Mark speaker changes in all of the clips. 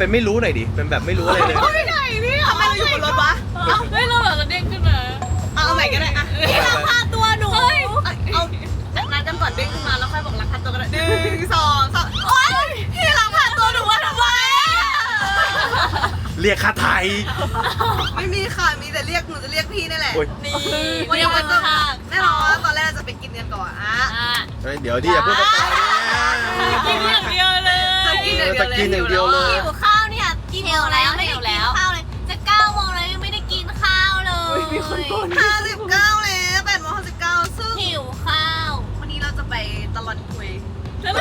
Speaker 1: เป็นไม่รู้หน่
Speaker 2: อยดิ เป็นแบบไม่รู้อะไรเลย
Speaker 1: ไปไหนเนี่ยทำไมเราอยู่บนรถวะ
Speaker 3: เฮ้ยเราแบบเราเด้งขึ้นมา
Speaker 1: เอาเอาใหม่ก็ได้อะ
Speaker 2: พี่เราพา
Speaker 1: ตัวหนู เอาจากนั้นกันก่อนเด้งขึ้นมาแล้วค่อยบอกรักพาตัวกันหนึ่งสองสามโอ๊ยพี่รักพาตัวหนูมาทำไมอะ
Speaker 2: เรียกค่าไทย
Speaker 1: ไม่มีค่ะ มีแต่เรียกหนูจะเรียกพี่นี่แหละ
Speaker 2: โอ้ย
Speaker 3: นี่
Speaker 1: วันนี้วันจะแน่นอนว่าตอนแรกเราจะไปกินกันก่อนอะ
Speaker 3: อะ
Speaker 2: เฮ้ยเดี๋ยวดิอย่าเพิ่งไปต่อ
Speaker 3: กิน
Speaker 2: เนี่
Speaker 3: อยย่างเดียวเลย
Speaker 1: จะกินอย่างเดียว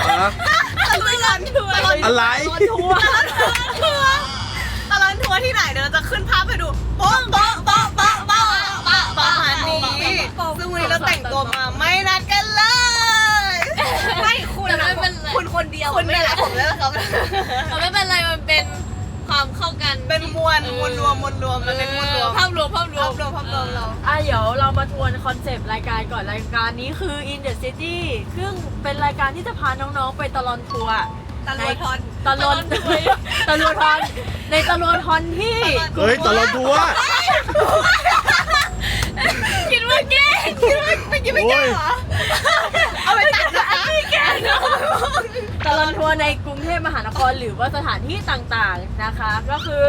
Speaker 2: ฮะ
Speaker 1: ตลอดทัวร์ตลอด
Speaker 2: อะไร
Speaker 1: ทัวร์ตลอดทัวร์ตลอดทัวร์ที่ไหนเดี๋ยวเราจะขึ้นภาพให้ดูโป๊ะโป๊ะโป๊ะโป๊ะโป๊ะโป๊ะประมาณนี้ซึ่งวันนี้เราแต่งตัวมาไม่นัดกันเลย ไม่คุณ
Speaker 3: แต่
Speaker 1: นะ
Speaker 3: ไม่เป็นไร
Speaker 1: คุณคนเดียวคุณไม่รักผมแล้วครับ
Speaker 3: แต่ไม่เป็นไรมันเป็น ความเข้ากัน
Speaker 1: เป็นมวลมวลรวมมวลรวมมันเป็นมวลรวม
Speaker 3: ภาพรวมภาพรว
Speaker 1: ภามพรวมภาพรวมเรา
Speaker 4: อะเดี๋ยวเรามาทวนคอนเซปต์รายการก่อนรายการนี้คือ In the City ซึ่งเป็นรายการที่จะพาน้องๆไปตลอนทัวร์
Speaker 1: ตลอดทอน
Speaker 4: ตลอนตลอนทอนในตลอนทอนที่
Speaker 2: เฮ้ยตลอดทัวร์
Speaker 3: คิดว่าเก่ง
Speaker 1: คิดว่าไม่กินไม่แก้เหรอเอาไปตัดนะคะ
Speaker 4: ตลอนทัวร์ในกรุงเทพมหานครหรือว่าสถานที่ต่างๆนะคะ ก็คือ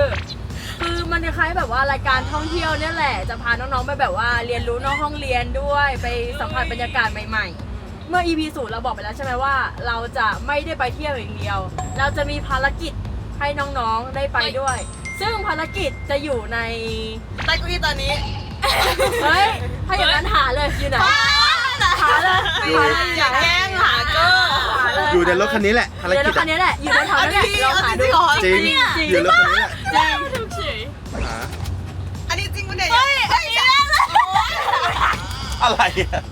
Speaker 4: คือมันคล้ายๆแบบว่ารายการท่องเที่ยวเนี่ยแหละ จะพาน้องๆไปแบบว่าเรียนรู้นอกห้องเรียนด้วยไปสัมผัสบรรยากาศใหม่ ๆเมื่อ EP ศูนย์เราบอกไปแล้วใช่ไหมว่า เราจะไม่ได้ไปเที่ยวอย่างเดียว เราจะมีภารกิจให้น้องๆได้ไปด้วย ซึ่งภารกิจจะอยู่ใน
Speaker 1: ใต้เก้าอี้ตอนนี้
Speaker 4: เฮ้ย ถ้าอย่างนั้นหาเลยอยู่ไหน หาเลยหาเลย
Speaker 1: อย่าแกล้งหาเกิน
Speaker 4: หาเลย
Speaker 2: อยู่ในรถคันนี้แหละภาร
Speaker 4: เดี๋ยว
Speaker 2: กิ
Speaker 4: ร
Speaker 2: จ
Speaker 4: ถคันนี้แหละอยู่ในแถวนั้นแหละลองหาดู
Speaker 2: จริง
Speaker 4: จริง
Speaker 2: อยู่ในรถคันนี้แหละ
Speaker 4: จริง
Speaker 3: ทุกเฉย
Speaker 2: หา
Speaker 1: อันนี้จริงปะเนี่ยเฮ้ยเฮ้ย
Speaker 2: อะไรอะ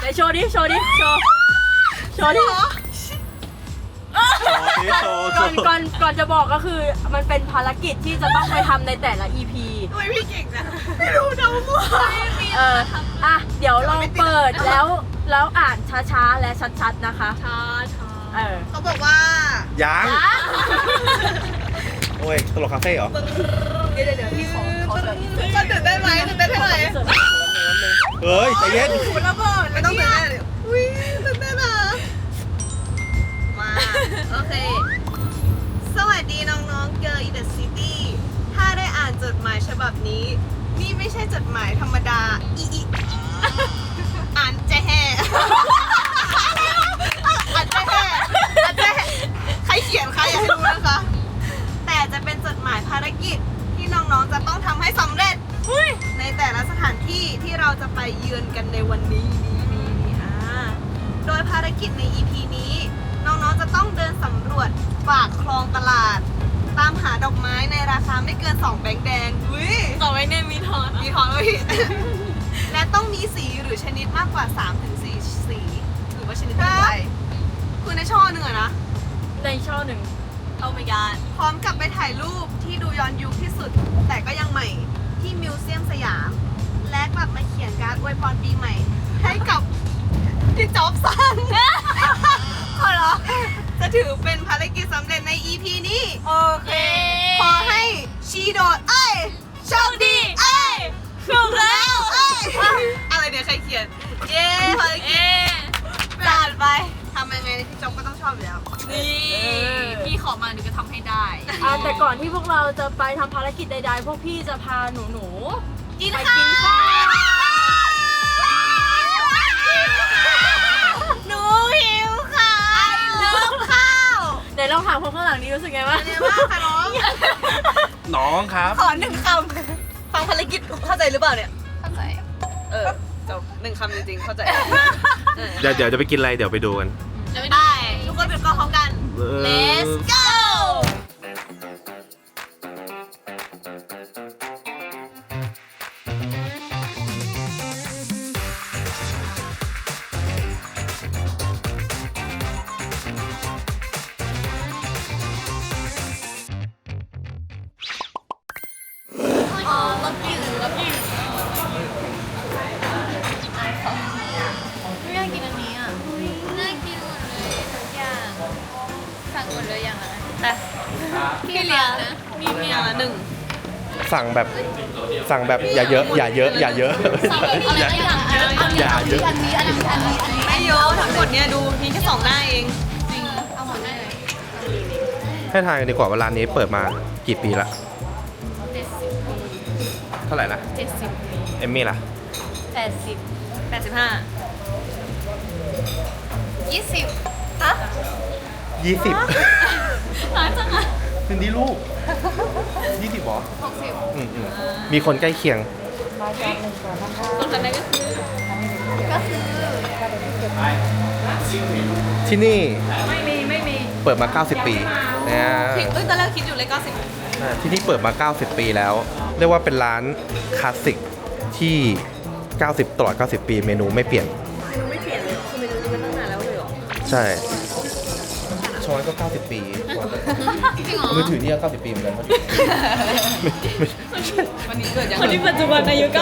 Speaker 4: ไหนโชว์ดิโชว์ดิโชว์โชว์ดิ
Speaker 2: โชว์ดิโชว์โช
Speaker 4: ก่อน
Speaker 2: ว์
Speaker 4: ก่อนก่อนจะบอกก็คือมันเป็นภารกิจที่จะต้องไปทำในแต่ละ EP
Speaker 1: ทำไมพี่เก่งจังไม่รู้เดามั่ว
Speaker 4: เอออะ เดี๋ยวลองเปิดแล้วแล้วอ่านช้าๆ และชัดๆนะคะ
Speaker 3: ช้าช้า
Speaker 4: เออ
Speaker 1: เขาบอกว่า
Speaker 2: ยังโอ้ยตลกคาเฟ่เหรอ
Speaker 1: เดี๋ยวเดี๋ยวพี่ขอขอเถอะก็ตื่นได้นไหมตื่นได้นเท่าไหร่
Speaker 2: เฮ้ยใจเย็น
Speaker 1: คุณระเบิดไม่ต้องตื่นเต้น โอเค สวัสดีน้องๆ Girl in the City ถ้าได้อ่านจดหมายฉบับนี้ นี่ไม่ใช่จดหมายธรรมดาอีอีอ่านแจะแห่อ่านแจะแห่อ่านแจะแห่ใครเขียนใครอยากให้รู้นะคะ แต่จะเป็นจดหมายภารกิจที่น้องๆ จะต้องทำให้สำเร็จ ในแต่ละสถานที่ที่เราจะไปเยือนกันในวันนี้นี้นี้นี้อ่าโดยภารกิจใน EP นี้ น้องๆจะต้องเดินสำรวจปากคลองตลาด ตามหาดอกไม้ในราคาไม่เกิน 2 แบงค์แดงอุ้ย
Speaker 3: ต่อไปเนี่ยมีทอน
Speaker 1: มีทอนไว้และต้องมีสีหรือชนิดมากกว่า 3-4 สี หรือว่าชนิดทั่วไปคือในช่อหนึ่งอะนะ
Speaker 4: ในช่อหนึ่ง
Speaker 1: โอ้ my god พร้อมกับไปถ่ายรูปที่ดูย้อนยุคที่สุด แต่ก็ยังใหม่ที่มิวเซียมสยาม และกลับมาเขียนการ์ดอวยพรปีใหม่ ให้กับพี่จ๊อบซัน ขอเหรอ จะถือเป็นภารกิจสำเร็จใน EP นี้ โอเค ขอให้ชีโดดเอ้ยโชคดีเอ้ยถูกแล้วเอ้ยอะไรเนี่ยใครเขียน เย้ภารกิจ
Speaker 3: เอ๊ะ
Speaker 1: ผ่านไปทำยังไงพี่จ๊อบก็ต้องชอบอยู่แล้ว
Speaker 3: นี่พี่ขอมาหนูจะทำให้ได้
Speaker 4: อะแต่ก่อนที่พวกเราจะไปทำภารกิจใดๆ พวกพี่จะพาหนูหนูๆ
Speaker 1: กิน
Speaker 4: ไป
Speaker 1: ข้า
Speaker 4: กินข้าว
Speaker 1: ลั
Speaker 4: งนี้รู้สึกไงบ้าง
Speaker 1: เนี่ยว่าค่ะน้อง
Speaker 2: น้องครับ
Speaker 1: ขอหนึ่งคำฟังภารกิจเข้าใจหรือเปล่าเนี่ย
Speaker 3: เข้าใจ
Speaker 1: เออจบหนึ่งคำจริงๆ เข้าใจเออ
Speaker 2: เดี๋ยวเดี๋ยวจะไปกินอะไรเดี๋ยวไปดูกัน
Speaker 3: จะไม่
Speaker 1: ไป
Speaker 3: ได้
Speaker 1: ทุกคนเป็นกองพร้อมกัน Let's go
Speaker 5: แต่
Speaker 3: พี่เลี้ยงนะมีเมียละหนึ่ง
Speaker 2: สั่งแบบสั่งแบบอย่าเยอะ อย่าเยอะ อย่าเยอะอย่าอย่าเยอะ
Speaker 5: อันนี้อันนี้อันนี้อันนี้
Speaker 3: ไม่เยอะทั้งหมดเนี่ยดูมีแค่สองหน้าเอง
Speaker 5: จริงเอาหมดได้เลย
Speaker 2: ให้ทายกันดีกว่าว่าร้านนี้เปิดมากี่ปีละ
Speaker 5: เจ็ดสิบ
Speaker 2: เท่าไหร่นะ
Speaker 5: เจ็ดสิบ
Speaker 2: เอมมี่ล่ะ
Speaker 5: แปดสิบ
Speaker 3: แปดสิบห้า
Speaker 5: ยี่สิบฮะ
Speaker 2: ยี่สิบ
Speaker 3: ร้านจังอะ
Speaker 2: ถึงดีลูกยี่สิบหรอ
Speaker 5: หกสิบ
Speaker 2: อืมอืมมีคนใกล้เคียง
Speaker 3: คนนั้นก็คือ
Speaker 5: ก็คือ
Speaker 2: ที่นี่
Speaker 4: ไม่มีไม่มี
Speaker 2: เปิดมา 90 ปีนะ
Speaker 3: คิดเอ้ยตอนแรกคิดอยู่เลยเก้าสิบ
Speaker 2: ที่นี่เปิดมา 90 ปีแล้ว เรียกว่าเป็นร้านคลาสสิกที่ 90 ตลอด 90 ปีเมนูไม่เปลี่ยน
Speaker 4: เมนูไม่เปลี่ยนเลยคือเมนูนี้มันตั้งนานแล้วเลยเหรอ
Speaker 2: ใช่ ช้อนก็ 90 ปีช้อนก็
Speaker 5: จริงเหรอ
Speaker 2: มือถือนี่ก็90 ปีเหมือนกันเขาอยู่ไม่ไม่ใช่
Speaker 3: วันนี้เกิดยัง
Speaker 4: คนที่ปัจจุบันอายุ90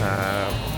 Speaker 2: ครับ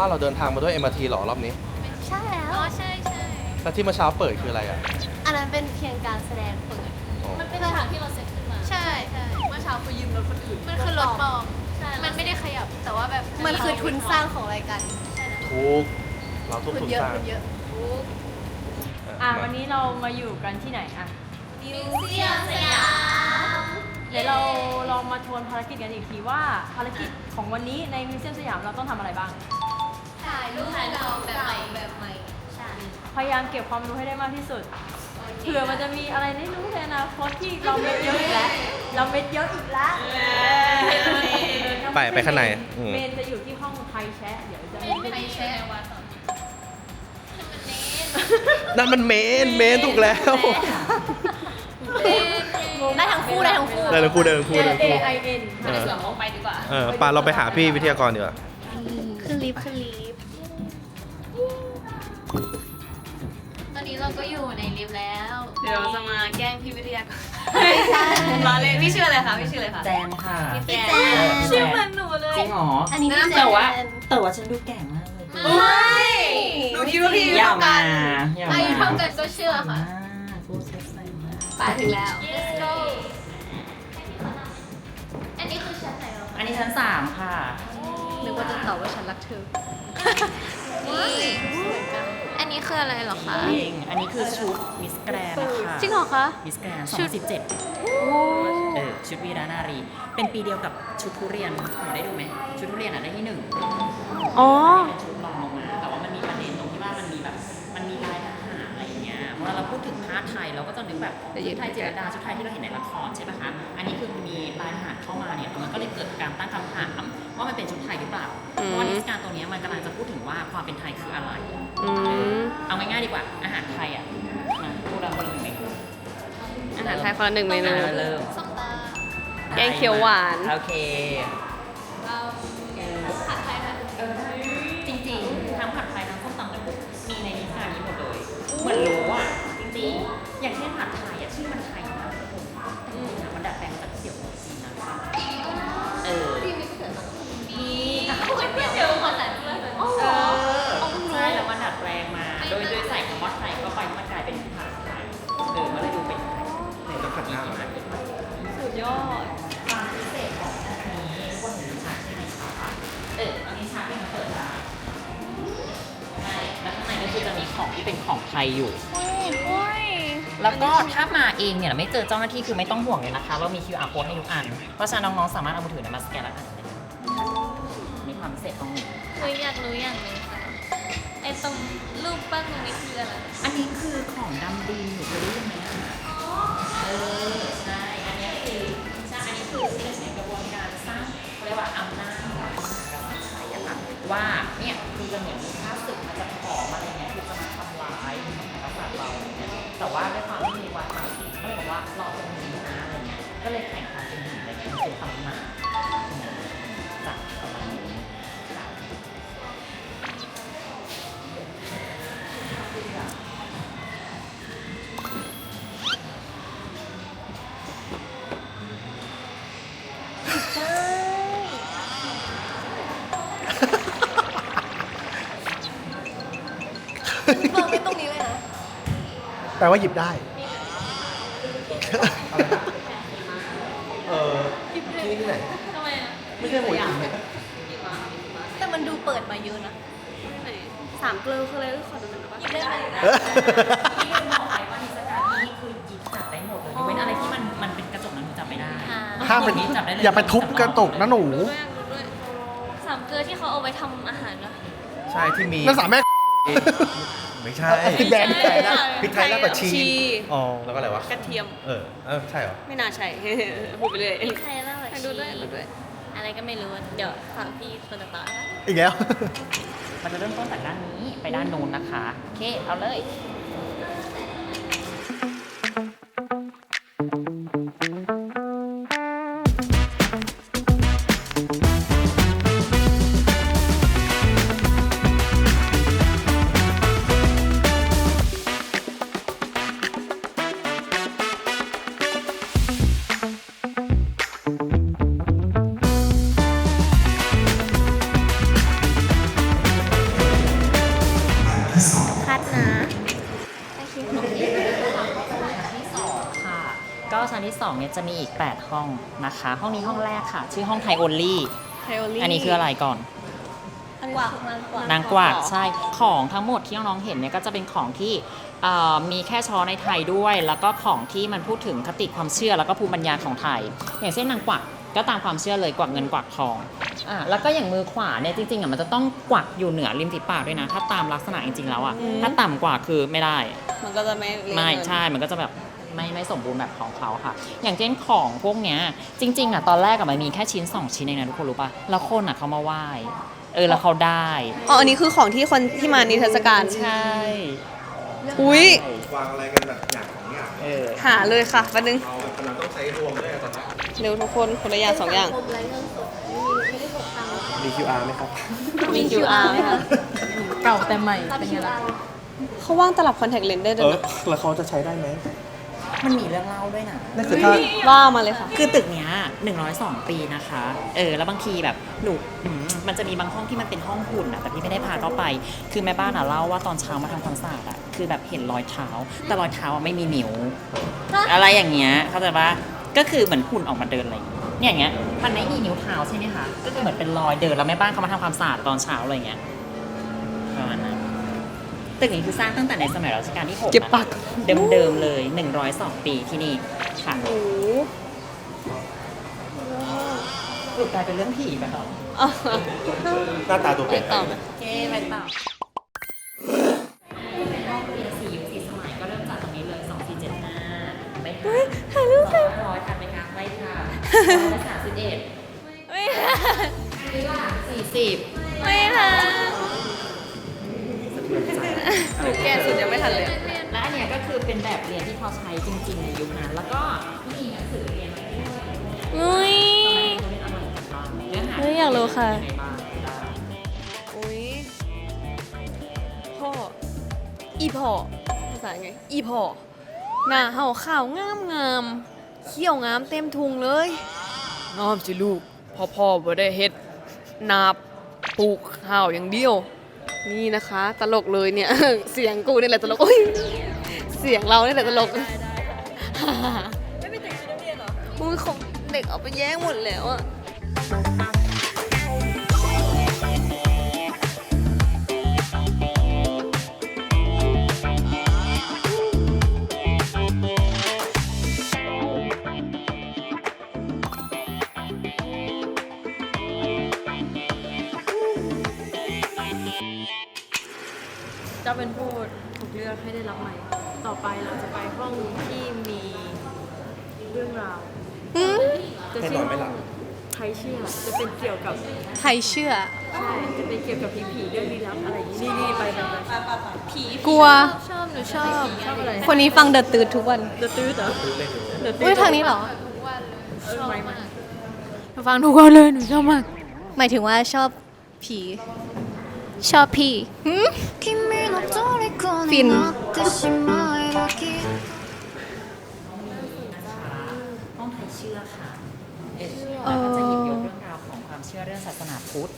Speaker 5: วามว่า
Speaker 2: เราเดินทางมาด้วย MRT เหรอรอบนี้
Speaker 5: ใช่แล้ว อ๋อใช่ใช่
Speaker 2: แล้วที่เมื่อเช้าเปิดคืออะไรอะ
Speaker 5: อันนั้นเป็นเพียงการแสดงเปิด
Speaker 2: อ๋อ
Speaker 5: มันเป็นสถานที่เราเซ็ตขึ้นมา ใช่ใช่เมื่อเช้าคือยืมรถคนอื่น มันคือรถปลอมมันไม่ได้ขยับแต่ว่าแบบมันคือทุนสร้างของรายการ
Speaker 2: ทุกเราทุก
Speaker 5: ทุน
Speaker 2: ทุน
Speaker 5: เยอะ
Speaker 2: สร้าง
Speaker 5: ทุนเยอะ
Speaker 4: อะวันนี้เรามาอยู่กันที่ไหนอะ
Speaker 5: มิวเซียมสยาม
Speaker 4: เดี๋ยวเราลองมาทวนภารกิจกันอีกทีว่าภารกิจของวันนี้ในมิวเซียมสยามเราต้องทำอะไรบ้าง
Speaker 5: ถ่ายรูปถ่ายรูปแบบใหม่แบบใหม่ใช่
Speaker 4: พยายามเก็บความรู้ให้ได้มากที่สุด เผื่อมันจะมีอะไรได้รู้ในอนาคตที่เราเม็ดเยอะอีกแล้ว เราเม็ดเยอะอีกแล้ว
Speaker 2: ไปไปข้างในอืม
Speaker 4: เมนจะอยู่ที่ห้องไทยแชะเดี๋ยวจะมี
Speaker 5: ไม่ใช่ว่าสอน
Speaker 2: นั่นมันเมนเมนถูกแล้ว
Speaker 5: ได้ทั้งคู่ได้ทั้งคู่
Speaker 2: ได้ทั้งคู่ได้ทั้งคู่ได้ทั้ง
Speaker 4: เอ
Speaker 2: คู่
Speaker 4: ไอเอ็น
Speaker 2: เออ
Speaker 3: เสือมองไปดีกว่า
Speaker 2: เออปาเราไปหาพี่วิทยากรดีกว่า
Speaker 5: คือลิฟต์คือลิฟต์ ตอนนี้เราก็อยู่ในลิฟต์แล้ว
Speaker 3: เดี๋ยวจะมาแกล้งพี่วิทยากร
Speaker 5: ไม่ใช่
Speaker 3: ล้อเล่นพี่ชื่ออะไรคะพี่ชื่ออะไรคะ
Speaker 6: แจนค่ะ
Speaker 5: พี่แจ
Speaker 3: ชื่อเหมือนหนูเลย
Speaker 6: จริงเหรอ
Speaker 5: อันนี้พี่แจ
Speaker 6: แต่ว่าแต่ว่าฉันดูแก่มากเลย
Speaker 5: ไม่
Speaker 3: หนูคิดว่าพี่
Speaker 6: อย่า
Speaker 3: เท่ากั
Speaker 6: มานอย่ามา
Speaker 5: อายุเท่ากันก็เชื่อค่ะ
Speaker 6: พูดเซ็กซี่มาก
Speaker 5: ไปถึงแล้ว Let's go อันนี้คือชั้นไหนเหรอ
Speaker 6: อันนี้ชั้นสามค่ะ
Speaker 5: นึกว่าจะตอบว่าฉันรักเธอ นี่อัน นี้คืออะไรเหรอคะ
Speaker 6: เองอันนี้คือชุดมิสแกรนนะคะ
Speaker 5: จริงเหรอคะ
Speaker 6: มิสแกรน
Speaker 5: ชุด
Speaker 6: 2017เออชุดวีรานารี เป็นปีเดียวกับชุดทุเรียนหนูได้ดูไหมชุดทุเรียนอะได้ที่หนึ่ง
Speaker 4: อ๋อ
Speaker 6: เป็นชุด เงี้ยเวลาเราพูดถึงผ้าไทยเราก็จะนึกแบบชุดไทยเจรดาชุดไทยที่เราเห็นในละครใช่ปะคะ อันนี้คือมีลายทหารเข้ามาเนี่ยมันก็เลยเกิดการตั้งคำถามว่ามันเป็นชุดไทยหรือเปล่า เพราะว่านิทรรศการตรงเนี้ยมันกำลังจะพูดถึงว่าความเป็นไทยคืออะไรเอาง่ายๆดีกว่าอาหารไทยอะมาพูดเราคนละหนึ่งเมนู
Speaker 3: อาหารไทยคนละหนึ่งเมนู
Speaker 6: อะเริ่ม
Speaker 5: ส้มตา
Speaker 3: แกงเขียวหวาน
Speaker 6: โอเค
Speaker 5: ผัดไทยค่ะ
Speaker 6: จริงๆทั้งผัดไทยทั้งส้มตำน้ำพุมีในนิทานนี้หมดเลยเหมือนรู้อะ ขอ
Speaker 2: ง
Speaker 6: ที่เป็นของไทยอยู่แล้วก็ถ้ามาเองเนี่ยไม่เจอเจ้าหน้าที่คือไม่ต้องห่วงเลยนะคะ เรามี QR code ให้ทุกอัน เพราะฉะนั้นน้องๆสามารถเอามือถือเนี่ยมาสแกนแล้วอ่านได้เลยมีความพิเศษตรงนี้
Speaker 5: หนูอยากรู้อย่างหนึงค่ะตรงรูปปั้นตรงนี้คืออะไร
Speaker 6: อันนี้คือของดำดินหนูเคยได้ยินไหมอะเออใช่ อันนี้คือใช่อันนี้คือที่เราใช้กระบวนการสร้างเขาเรียกว่าอำนาจของเราใช้อะค่ะว่าเนี่ยคือจะเหมือนมี แต่ว่าด้วยความที่มีวัดบางสิ่งก็เลยบอกว่าเราตรงนี้นะอะไรเงี้ยก็เลยแข่งขันเป็นหินอะไรเงี้ยมันเป็นตำนานจากประมาณนี้
Speaker 7: แปลว่าหยิบได้
Speaker 2: เออที่นี่ที่ไหน
Speaker 5: ทำไมอะ
Speaker 2: ไม่ใช่หัวหินเนี่ย
Speaker 5: แต่มันดูเปิดมาเยอะนะ
Speaker 1: สามเกลือคืออะไรขอดูหน่อยได้ปะ
Speaker 5: หยิบได้ไหม
Speaker 6: ที่เรียนบอกไปว่านิสการนี้คือหยิบจับได้หมดเลยยกเว้นอะไรที่มันมันเป็นกระจกนั้นหนูจับไม่ได้
Speaker 7: ห้ามเป็น
Speaker 6: นี้จับได้เลย
Speaker 7: อย่าไปทุบกระจกนะหนู
Speaker 5: สามเกลือที่เขาเอาไว้ทำอาหารนะ
Speaker 2: ใช่ที่มี
Speaker 7: นั่นสามแม่
Speaker 2: ไม่ใช่
Speaker 7: แบนแบนนะ
Speaker 2: พริกไทยรากผักชี
Speaker 1: ชี
Speaker 7: อ๋อ
Speaker 2: แล้วก็อะไรวะ
Speaker 1: กระเทียม
Speaker 2: เออเออใช่เหรอ
Speaker 1: ไม่น่าใช่ พูดไปเลย
Speaker 5: ใครเล่า
Speaker 1: ให้ดูด้วยดูด้วย
Speaker 5: อะไรก็ไม่รู้เดี๋ยวฝากพี่คนต่อๆนะ
Speaker 7: อีกแล้ว
Speaker 6: มันจะเริ่มต้นจากด้านนี้ไปด้านนู้นนะคะ โอเค เอาเลย นะคะ ห้องนี้ห้องแรกค่ะ ชื่อห้องไทโอลี่
Speaker 1: ไทโอลี่
Speaker 6: อันนี้คืออะไรก่อน
Speaker 5: กวากมันกวาก
Speaker 6: นางกวักใช่ของทั้งหมดที่น้องๆเห็นเนี่ยก็จะเป็นของที่เอ่อมีแค่ช้อในไทยด้วย แล้วก็ของที่มันพูดถึงคติความเชื่อแล้วก็ภูมิปัญญาของไทย อย่างเช่นนางกวักก็ตามความเชื่อเลยกวักเงินกวักทองอ่าแล้วก็อย่างมือขวาเนี่ยจริงๆอะมันจะต้องกวักอยู่เหนือริมฝีปากด้วยนะ ถ้าตามลักษณะจริงๆแล้วอะถ้าต่ำกว่าคือไม่ได้
Speaker 1: มันก็จะไม่เรียก
Speaker 6: ไม่
Speaker 1: เงิน
Speaker 6: ใช่มันก็จะแบบ ไม่ไม่สมบูรณ์แบบของเขาค่ะ อย่างเช่นของพวกเนี้ยจริงๆอะตอนแรกอะมันมีแค่ชิ้น 2 ชิ้นเองนะทุกคนรู้ป่ะแล้วคนอะเขามาไหว้เออแล้วเขาได้
Speaker 1: อ๋ออันนี้คือของที่คนที่มานิทรรศการ
Speaker 6: ใช่
Speaker 1: อุ้ย
Speaker 2: วางอะไรกันแบบอย่างของอย่าง
Speaker 6: เออ
Speaker 1: หาเลยค่ะแป๊บนึง
Speaker 2: เรากำลังต้องใช้รวมด้วยอะตอนนี้
Speaker 1: เร็วทุกคนคนละอย่างสองอย่าง
Speaker 5: ผมไร้เงินสดไม่ได้กดตังค์
Speaker 2: มี QR ไหมครับ
Speaker 1: มี QR ไหมคะ
Speaker 4: เก่าแต่ใหม่
Speaker 5: รับ
Speaker 4: เป็นไง
Speaker 5: QR
Speaker 4: ล่ะ
Speaker 1: เขาว่างตลับคอนแทคเลนส์ได้ด้
Speaker 2: เอ
Speaker 1: วย
Speaker 2: อ
Speaker 1: นะ
Speaker 2: แล้วเขาจะใช้ได้ไหม
Speaker 6: มันมีเรื่องเล่าด้วยนะ
Speaker 2: นั่นคือถ้า
Speaker 1: ว่ามาเลยค่ะ
Speaker 6: คือตึกเนี้ย102 ปีนะคะ เออ แล้วบางทีแบบหนูอืมมันจะมีบางห้องที่มันเป็นห้องหุ่นอะแต่พี่ไม่ได้พาเข้าไป คือแม่บ้านอะเล่าว่าตอนเช้ามาทำความสะอาดอะคือแบบเห็นรอยเท้า แต่รอยเท้าอะไม่มีนิ้ว อะไรอย่างเงี้ย เข้าใจปะก็คือเหมือนหุ่นออกมาเดินอะไรอย่างเงี้ยเนี่ยอย่างเงี้ย มันไม่มีนิ้วเท้าใช่ไหมคะ ก็คือเหมือนเป็นรอยเดินแล้วแม่บ้านเขามาทำความสะอาดตอนเช้าอะไรอย่างเงี้ย ประมาณนั้น ตึกนี้คือสร้างตั้งแต่ในสมัยรัชกาลที่หก
Speaker 1: เก็บปาก
Speaker 6: เดิมๆเลย 102 ปีที่นี่ค่ะ
Speaker 1: โอ้โห
Speaker 6: สรุปกลายเป็นเรื่องผีไปแล้ว
Speaker 1: อะ
Speaker 2: หน้าตาตัว
Speaker 1: ไป
Speaker 2: เปลี่ยน
Speaker 1: ต่อไหม
Speaker 6: โอเคไปต่อเป็นห้องเรียนสี่ยุคสี่สมัยก็เริ่มจากตรงนี้เลย2475ไม่ค่ะถ่ายรูปค่ะร้อยทันไหมคะไม่ค่ะร้อยสามสิบเอ็ด
Speaker 5: ไม่
Speaker 6: อันนี้ล่ะสี่สิบ
Speaker 5: ไม่ค่ะ
Speaker 1: หนูแก่สุดยังไม่ทันเลย
Speaker 6: และอันเนี้ยก็คือเป็นแบบเรียนที่เขาใช้จริงๆในยุคนั้นแล้วก็มีหนังสือเรียนไว้ด้วย
Speaker 5: อุ้ย
Speaker 6: เขาเรียนอะไรกันบ้างเนื้อหา
Speaker 5: เฮ้ยอยากรู้ค่ะ
Speaker 6: ในบ้างได้
Speaker 1: อุ้ยพ่ออีพ่อภาษาไงอีพ่อหน้าเห่าขาวงามงามเขี้ยวงามเต็มทุงเลยงามสิลูกพ่อพ่อบ่ได้เฮ็ดนาบปลูกข้าวอย่างเดียว นี่นะคะ ตลกเลยเนี่ย เสียงกูนี่แหละตลกโอ้ยเสียงเรานี่แหละตลกไม่เป็นเด็กนักเรียนเหรออุ้ยของเด็กเอาไปแย่งหมดแล้วอะ
Speaker 4: เกี่ยวกับ
Speaker 5: ใครเชื่อ
Speaker 4: ใช่จะเป็นเกี่ยวกับผีผีเรื่องลี้ลับอะไรนี่นี่ไปไปไผี
Speaker 5: กลัว
Speaker 4: ชอบหนูชอบ ชอบ
Speaker 5: คนนี้ฟังเดอะตืดทุกวัน
Speaker 4: เดอะตื้อเหรอเดอะตื้
Speaker 5: อยทางนี้เหรอ
Speaker 4: ชอบมาก
Speaker 5: ฟังทุกคนเลยหนูชอบมาก หมายถึงว่าชอบผีชอบผีฟิน
Speaker 6: ต้อเชื่ค่เความเชื่อเรื่องศาสนาพุทธ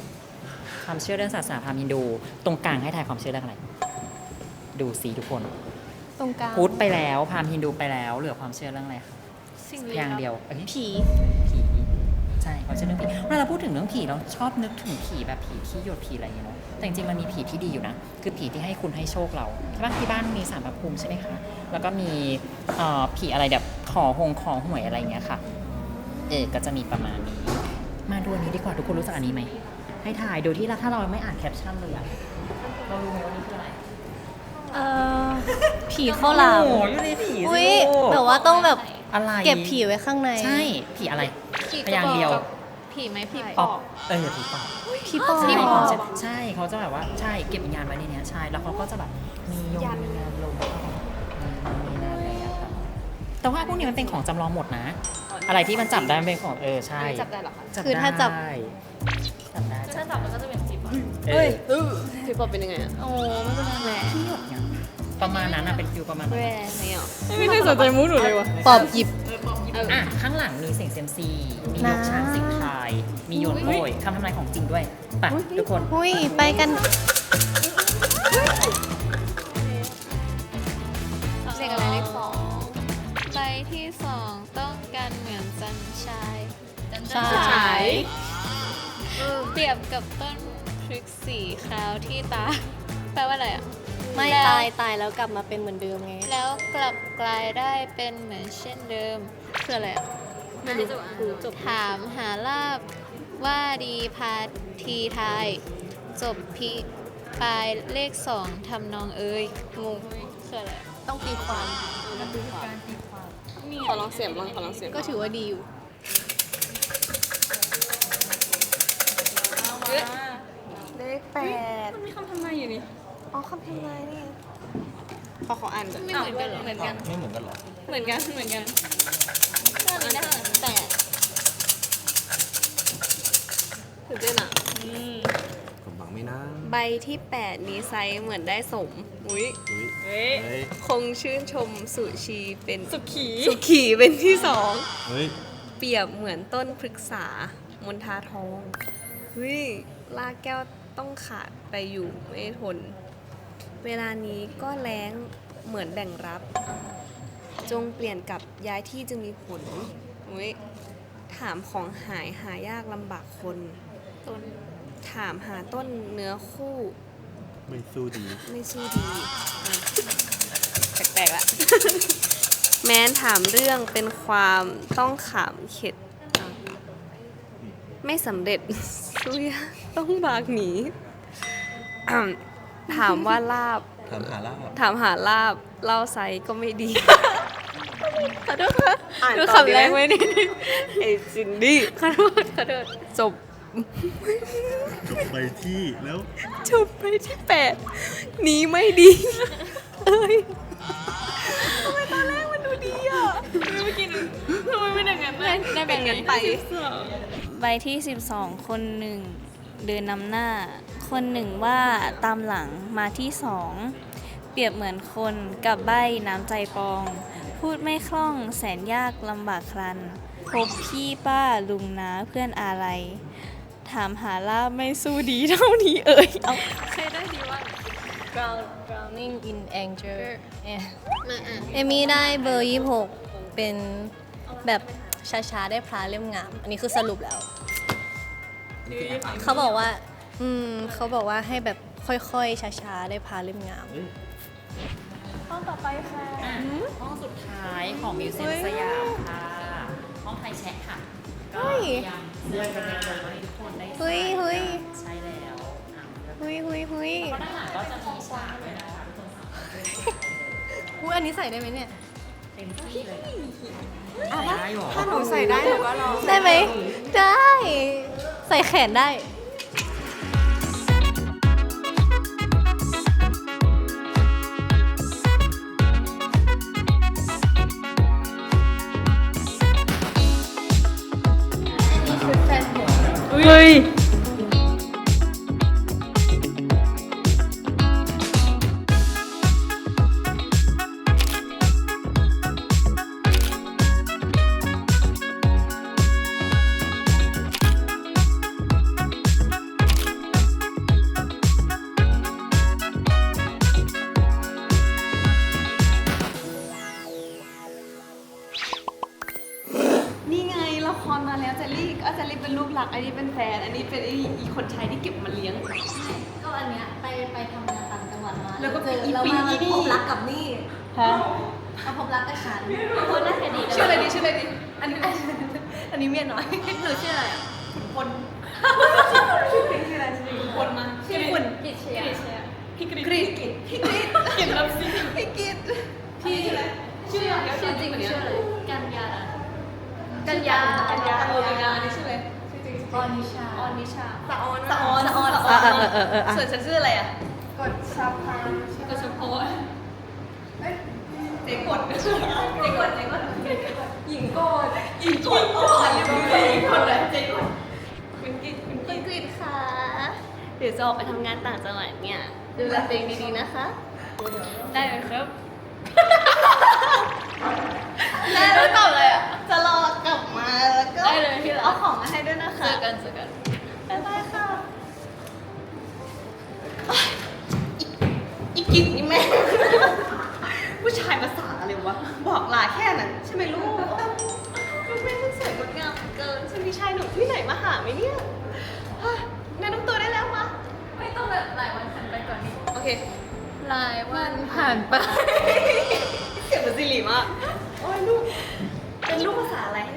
Speaker 6: ความเชื่อเรื่องศาสนาพราหมณ์ฮินดู ตรงกลางให้ทายความเชื่อเรื่องอะไร ดูสิทุกคน
Speaker 5: ตรงกลาง
Speaker 6: พุทธไปแล้วพราหมณ์ฮินดูไปแล้ว เหลือความเชื่อเรื่องอะไรคะ
Speaker 5: สิ่ง
Speaker 6: อย่างเดียวเอ้ย
Speaker 5: ผี
Speaker 6: ผีใช่ความเชื่อเรื่องผีเวลาเราพูดถึงเรื่องผีเราชอบนึกถึงผีแบบผีที่หยดผีอะไรอย่างเงี้ยเนาะแต่จริงๆมันมีผีที่ดีอยู่นะ คือผีที่ให้คุณให้โชคเราใช่ปะที่บ้านมีสารพระภูมิใช่ไหมคะแล้วก็มีเอ่อผีอะไรแบบขอหงขอหวยอะไรอย่างเงี้ยค่ะ เออก็จะมีประมาณนี้ มาดูอันนี้ดีกว่าทุกคนรู้จักอันนี้ไหม ให้ถ่ายโดยที่เราถ้าเราไม่อ่านแคปชั่นเลยอะเรารู้ไหมว่านี่คืออะไร
Speaker 5: เอ่อผีเข้าหลาม
Speaker 6: โอ้โหอยู่ในผี
Speaker 5: อุ้ย
Speaker 6: สิลูก
Speaker 5: แบบว่าต้องแบบ
Speaker 6: อะไร
Speaker 5: เก็บผีไว้ข้างใน
Speaker 6: ใช่ผีอะไรพยางค์เดียว
Speaker 5: ผีไม้ผี
Speaker 6: ปอบเออผีปอบ
Speaker 5: ผีปอบ
Speaker 6: ใช่เขาจะใช่เขาจะแบบว่าใช่เก็บวิญญาณไว้ในเนี้ยใช่แล้วเขาก็จะแบบมีโยมมีงานลงเข้าไปมีนั่นอะไรอย่างเงี้ยค่ะแต่ว่าพวกนี้มันเป็นของจำลองหมดนะ อะไรที่มันจับได้มันเป็นของเออใช่
Speaker 5: จับได้หรอคะ
Speaker 6: จับ
Speaker 5: คือถ้าจับ
Speaker 6: ได้จับได้
Speaker 4: ถ้าจับมันก็จะเป็นจิ๊บอะ
Speaker 6: เอ้ย
Speaker 8: พี่ปอบเป็นยังไงอะ
Speaker 5: โอ้ไม่เป็นไรแหละ
Speaker 6: ที่หยดเนี่ยประมาณนั้นอะเป็นฟิวประมาณนั้น
Speaker 5: แรงเนี่ย
Speaker 8: ไม่ได้สนใจมุกหนูเลยวะ
Speaker 5: ปอบหยิบ
Speaker 6: อะข้างหลังมีเสียงเซยมซี มีย
Speaker 5: นะ
Speaker 6: กช้างเสิงทาย มีโยนโอยคำทำนายของจริงด้วยไปทุกคน
Speaker 5: อุ้ยไปกัน ชายจันชาย เปรียบกับต้นพริกสีขาวที่ตา แปลว่าอะไรอะ
Speaker 3: ไม่ตายตายแล้วกลับมาเป็นเหมือนเดิมไง
Speaker 5: แล้วกลับกลายได้เป็นเหมือนเช่นเดิมคืออะไรอะ
Speaker 4: ไม่รู้คือจบ
Speaker 5: ถามหาลาบว่าดีพาทีทายจบพิปลายเลขสองทำนองเอ้ยงงคืออะไร
Speaker 3: ต้องตีความ
Speaker 8: ขอลองเสียงบ้างขอลองเสียง
Speaker 3: ก็ถือว่าดีอยู่
Speaker 8: เลขแปด
Speaker 4: มันมีคำทำนายอยู่นี่
Speaker 8: อ๋อคำทำนายนี่ขอขออ่านก่อน
Speaker 5: ไม่เหมือนกันเหรอเหมือนกัน
Speaker 9: ไม่เหมือนกันหรอ
Speaker 5: เหมือนกัน เหมือนกันอันนี้นะคะแต่
Speaker 8: ตื่นเต้นอะ
Speaker 9: ผมบังไม่นะ
Speaker 8: ใบที่ 8 นี้ไซส์เหมือนได้สม อุ้ย
Speaker 9: อุ้ย
Speaker 4: เฮ้ย
Speaker 9: เฮ้ย
Speaker 8: คงชื่นชมสุชีเป็น
Speaker 4: สุขี
Speaker 8: สุขีเป็นที่สอง
Speaker 9: เฮ้ย
Speaker 8: เป รียบเหมือนต้นพฤกษามนทาทองเฮ้ยลากแก้วต้องขาดไปอยู่ไม่ทน เวลานี้ก็แล้งเหมือนแบ่งรับ จงเปลี่ยนกับย้ายที่จึงมีผลอุ้ยถามของหายหายากลำบากคน
Speaker 5: ต้น
Speaker 8: ถามหาต้นเนื้อคู่
Speaker 9: ไม่สู้ดี
Speaker 8: ไม่สู้ดีอะแปลกๆละ แม้นถามเรื่องเป็นความต้องขามเข็ดอะไม่สำเร็จสู้ยากต้องบากหนีอะถามว่าลาบ
Speaker 9: ถามหาล่า
Speaker 8: ถามหาลาบเล่าไซก็ไม่ดี ขอโทษค่ะ
Speaker 4: อ่าน
Speaker 8: ดู
Speaker 4: ต่อ
Speaker 8: คำ
Speaker 4: ดี
Speaker 8: แร
Speaker 4: ไหม
Speaker 8: กไว้นิดนึงไอ้จินดี้ขอโทษขอโทษจบ
Speaker 9: ไปที่แล้ว
Speaker 8: จบไปที่แปดหนี้ไม่ดี เอ้ยทำไมตอนแรกมันดูดีอะ
Speaker 4: ทำ ไมเป็นอย่างนั้นเลย
Speaker 8: ได้เป็นกันไป
Speaker 3: ใบที่ 12 คนหนึ่งเดินนำหน้า คนหนึ่งว่าตามหลังมาที่สองเปรียบเหมือนคนกับใบน้ำใจปอง พูดไม่คล่องแสนยากลำบากครัน พบพี่ป้าลุงน้าเพื่อนอะไร ถามหาลาบไม่สู้ดีเท่านี้เอ่ยเอา
Speaker 5: ใครได้ดีว่า
Speaker 3: Drown- drowning in anger เอ๊ะเอมี่ได้เบอร์ 26 เป็นแบบ ช้าๆ ได้พระเล่มงาม อันนี้คือสรุปแล้ว เขาบอกว่า อืมเขาบอกว่าให้แบบค่อยๆ ช้าๆ ได้พระเล่มงาม
Speaker 6: ห้องสุดท้ายของมิวเซียมสยามค่ะ ห้องไทยแชะค่ะก็
Speaker 3: เฮ้ย
Speaker 6: ยังเสื้อกันเลยให้ทุกคนได้
Speaker 3: เฮ้ยเฮ้ย
Speaker 6: ใช่แล้วอะ
Speaker 3: หุยหุยหุย
Speaker 6: ด้านหลังก็จะมีฉากด้วยนะคะ
Speaker 8: วันนี้ใส่ได้ไหมเนี่ย
Speaker 6: เต็มที่เลย
Speaker 1: ได้หรอถ้าหนูใส่ได้หนูก็ลอง
Speaker 8: ได้ไหม ได้ ใส่แขนได้
Speaker 1: ฮะ
Speaker 8: มาพบรักกับฉันคนน่าจะดี
Speaker 1: ชื่ออะไรดีชื่ออะไรดีอันนี้อันนี้เมียน้อย
Speaker 8: หนูชื่ออะไรอะ
Speaker 1: คนชื่อชื่ออะไรชื่อคนมาชื่อคุณ
Speaker 8: กิจเชียร์
Speaker 1: พี่กรีดพี่กรีดพี่กรีดกินรับซิพี่กรีดพี่ชื่ออะไรชื่ออะไร
Speaker 8: ชื่อจริงชื่ออะไรกันยา
Speaker 1: กัญญากัญญาเออกัญญาอันนี้ชื่ออะไรชื่อจริง
Speaker 8: ออนิชา
Speaker 1: ออนนิชา
Speaker 4: สะออน
Speaker 1: สะออนสะออนสะออนส่วนฉันชื่ออะไรอะ
Speaker 4: กดชับพาน
Speaker 1: กดชมพู เจ๊กดเจ๊กดเจ๊กดหญิงกดหญิงกดอ๋อหญิงกดหญิงกดเลยเจ๊กดคุณกิดคุณ
Speaker 8: คุ
Speaker 1: กิ
Speaker 8: ณ
Speaker 1: ด
Speaker 8: กฤษคะเดี๋ยวจะออกไปทำงานต่างจังหวัดเนี่ย ดูแลตัวเองดีๆนะคะ
Speaker 1: ได้เลยครับแม่ไม่ตอบเลยอะ จะรอกลับมาแล้วก็
Speaker 8: ได้เลยที่รัก
Speaker 1: เอาของมาให้ด้วยนะ
Speaker 8: เจ
Speaker 1: คะ
Speaker 8: อกันเจอกัน
Speaker 1: บ๊ายบายค่ะอีกินนี่แม่ ผู้ชายภาษาอะไรวะ บอกลาแค่นั้นใช่ไหมลูกลูกแม่ช่างสวยงดงามเกินฉันมีชายหนุ่มที่ไหนมาหาไหมเนี่ยฮะแนะนำตัวได้แล้วมะ
Speaker 8: ไม่ต้องแบบหลายวันผ่านไปก่อนนี่
Speaker 1: โอเค
Speaker 8: หลายวันผ่านไป
Speaker 1: เสียงเหมือนสิริมากโอ้ยลูก เป็นลูกภาษาอะไรให้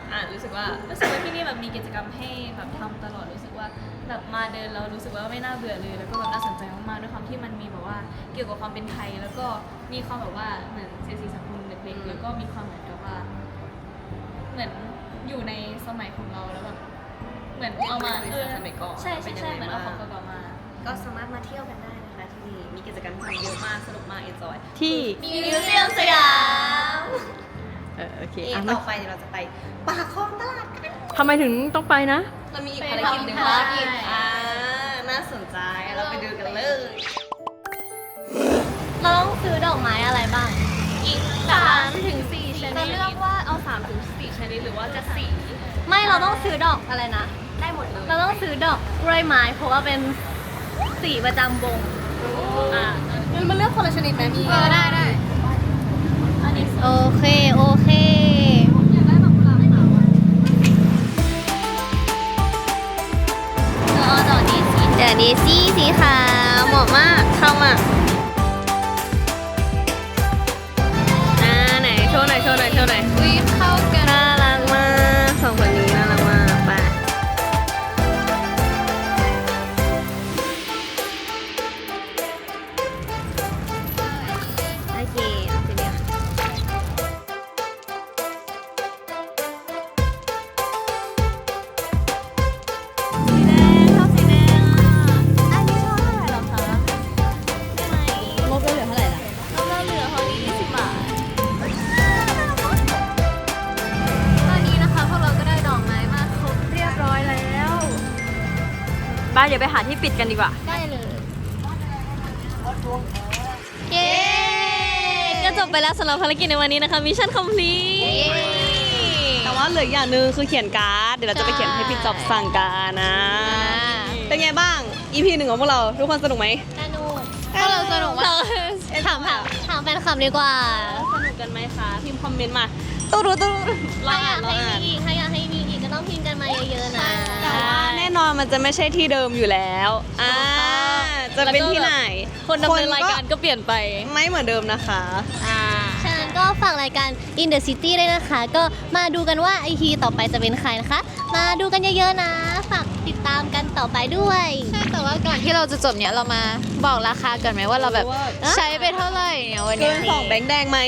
Speaker 1: อยอ่ารู้สึกว่ารู้สึกว่าที่นี่แบบ
Speaker 8: มีกิจกรรมให้แบบทำตลอดรู้สึกว่าแบบมาเดินแล้วรู้สึกว่าไม่น่าเบื่อเลยแล้วก็แบบน่าสนใจมากๆด้วยความที่มันมีแบบว่าเกี่ยวกับความเป็นไทย แล้วก็มีความแบบว่าเหมือนเสียดสีสังคมเล็กๆแล้วก็มีความเหมือนกับว่า เหมือนอยู่ในสมัยของเราแล้วแบบเหมือนเอามา
Speaker 1: เออสมัยก่อน
Speaker 8: ใช่ใช่ใช่
Speaker 1: เป็นยังไง
Speaker 8: เหมือนเอาของ
Speaker 1: บ้าง
Speaker 8: เก่าๆมา
Speaker 1: ก็สามารถมาเที่ยวกันได้นะคะที่นี่มีกิจกรรมทำเยอะมากสนุกมากเอ็นจอย
Speaker 4: ที่
Speaker 8: มิวเซียมสยาม
Speaker 4: เออโอเค
Speaker 1: เอ
Speaker 4: อะ
Speaker 1: ต่
Speaker 4: มา
Speaker 1: อไปเดี๋ยวเราจะไปปากคลองตลาดกัน
Speaker 4: ทำไมถึงต้องไปนะ
Speaker 1: เรามีอีก
Speaker 8: ไป
Speaker 1: ภารกิจหนึ่ง
Speaker 8: ทำภารกิจ
Speaker 1: อ่าน่าสนใจ เราไปดูกันเลย
Speaker 10: เราต้องซื้อดอกไม้อะไรบ้าง
Speaker 8: อีกสามถึงสี่ช
Speaker 10: จะ
Speaker 8: นิด
Speaker 10: เลือกว่าเอาสาม
Speaker 5: สีชนิดหรือว่าจะสี
Speaker 8: ไม่เราต้องซื้อดอกอะไรนะ ได้หมดเลย เราต้องซื้อดอกกล้วยไม้เพราะว่าเป็นสีประจำวงอ่า
Speaker 1: มันเลือกคนละชนิดไหมมี
Speaker 8: เออได้ได้ โอเค นี้สีเดี๋ยวนี้สีสีขาวเหมาะมากเข้ามา
Speaker 1: อ่าไหนโชว์หน่อยโชว์หน่อยโชว์หน่อย
Speaker 8: อุ้ยเข้ากัน
Speaker 1: บ้า
Speaker 8: นเดี๋ยว
Speaker 4: ไปหาที่ปิดกันดีกว่า
Speaker 8: ได้เลย เย้
Speaker 3: ก็จบไปแล้วสำหรับภารกิจในวันนี้นะคะมิชชั่นคอมพลีท
Speaker 1: แต่ว่าเหลืออย่างหนึ่งคือเขียนการ์ด เดี๋ยวเราจะไปเขียนให้พี่จอบสั่งการนะ เป็นไงบ้าง EP หนึ่งของพวกเราทุกคนสนุกไหม
Speaker 8: สนุกพวกเราสนุกมากถามถามถามแฟนคลับดีกว่า
Speaker 1: สนุกกันไหมคะ พิมพ์คอมเมนต์มาตู้รู้ตู้รู้รอ
Speaker 8: ถ้าอยา
Speaker 1: อ่าน
Speaker 8: ก
Speaker 1: รอ
Speaker 8: ให้
Speaker 1: อ่าน น่นอนมันจะไม่ใช่ที่เดิมอยู่แล้วอ่าจะเป็นที่ไหน
Speaker 3: คนดำเนินรายการก็เปลี่ยนไป
Speaker 1: ไม่เหมือนเดิมนะคะ
Speaker 8: อ่าฉะนั้นก็ฝากรายการ In the City ด้วยนะคะ ก็มาดูกันว่า EP ต่อไปจะเป็นใครนะคะ มาดูกันเยอะๆนะ ฝากติดตามกันต่อไปด้วย
Speaker 5: ใช่แต่ว่าก่อนที่เราจะจบเนี่ยเรามาบอกราคากันไหมว่าเราแบบใช้ไปเท่าไหร่เนี่ยวัน
Speaker 1: เกิ
Speaker 5: นี้
Speaker 1: นสองแบงค์แดงไหม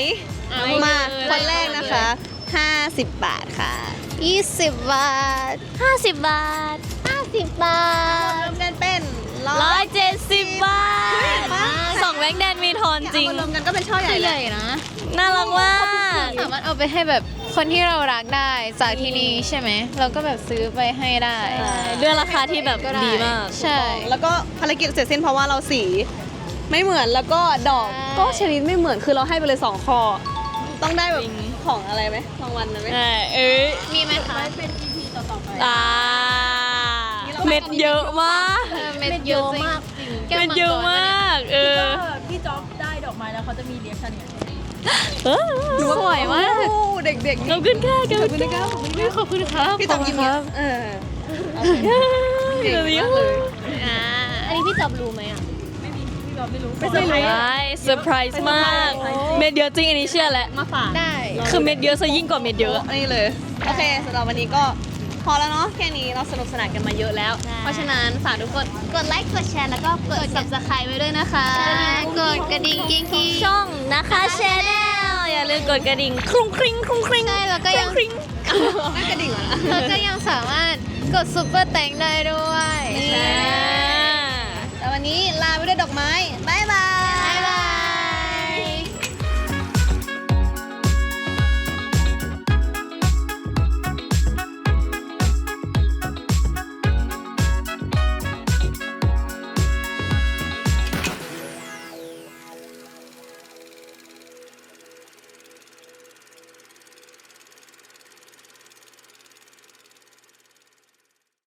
Speaker 5: ไม่
Speaker 1: มา
Speaker 5: เกิน
Speaker 1: คนแรกนะคะ 50 บาทค่ะ
Speaker 8: 20 บาท 50 บาท 50บาท
Speaker 1: รวมกันเป็นร้
Speaker 3: ร้
Speaker 1: อ
Speaker 3: อยย เจ็ดสิบบาทสองแบงค์แดนมีทอนจริง
Speaker 1: เอามารวมกันก็เป็นช่อใหญ่
Speaker 5: ให
Speaker 1: เลย
Speaker 5: ญ่นะ
Speaker 3: น่ารักมาก
Speaker 5: สามารถเอาไปให้แบบคนที่เรารักได้จากที่นี่ใช่ไหม เราก็แบบซื้อไปให้ได้
Speaker 3: ด้วยราคาที่แบบ
Speaker 5: ก็ได้
Speaker 3: ดีมาก
Speaker 5: ใช่
Speaker 1: แล้วก็ภารกิจเสร็จสิ้นเพราะว่าเราสี ไม่เหมือนแล้วก็ดอก
Speaker 5: ใช่
Speaker 1: ก็ชนิดไม่เหมือนคือเราให้ไปเลยสองข้อต้องได้แบบของอะไรไหมรางวัลนะไหม
Speaker 3: ใช่เอ้ย
Speaker 5: มีไหมคะ
Speaker 3: อ่าเม็ดเยอะมาก
Speaker 5: เออเม็ดเยอะมาก
Speaker 3: เม็ดเยอะมาก เออ
Speaker 4: พี่จ๊อบได้ดอกไม้แล้วเขาจะมีเรียกชันอย่างไร
Speaker 3: เออสวยมาก
Speaker 1: โอ้เด็กๆ
Speaker 3: ขอบคุณค่ะขอบคุณค่ะขอบคุณครับ
Speaker 1: พี่จำยิ้ม
Speaker 3: ค
Speaker 1: เย
Speaker 3: รั
Speaker 1: อะ
Speaker 3: บ
Speaker 1: เออ
Speaker 3: เดี๋ยวนี้
Speaker 8: อ่าอันนี้พี่จอบรู้ไหมอะ
Speaker 1: ไม่รู้
Speaker 3: เซอร์ไพรส์เซอร์ไพรส์มาก เม็ดเยอะจริงอันนี้เชื่อแหละ
Speaker 1: มาฝาก
Speaker 8: ได้
Speaker 3: คือเม็ดเยอะซะยิ่งกว่าเม็ดเยอะ
Speaker 1: นี่เลย โอเคสำหรับวันนี้ก็ พอแล้วเนาะแค่นี้เราสนุกสนานกันมาเยอะแล้ว เพราะฉะนั้นฝากทุกคน
Speaker 8: กดไลค์กดแชร์แล้วก็กด subscribe ไว้ด้วยนะคะ กดกระดิ่งกิ๊งกิ๊ง
Speaker 3: ช่องนะคะชแนลอย่าลืมกดกระดิ่งครุงคริงครุงคริง
Speaker 8: ใช่แล้วก็ยัง
Speaker 3: คริง
Speaker 1: ไม่กระดิ่งเหรอนะ
Speaker 8: แล้วก็ยังสามารถกดซุปเปอร์แตงได้ด้วย
Speaker 1: แต่วันนี้ลาไปด้วยดอกไม้บ๊ายบาย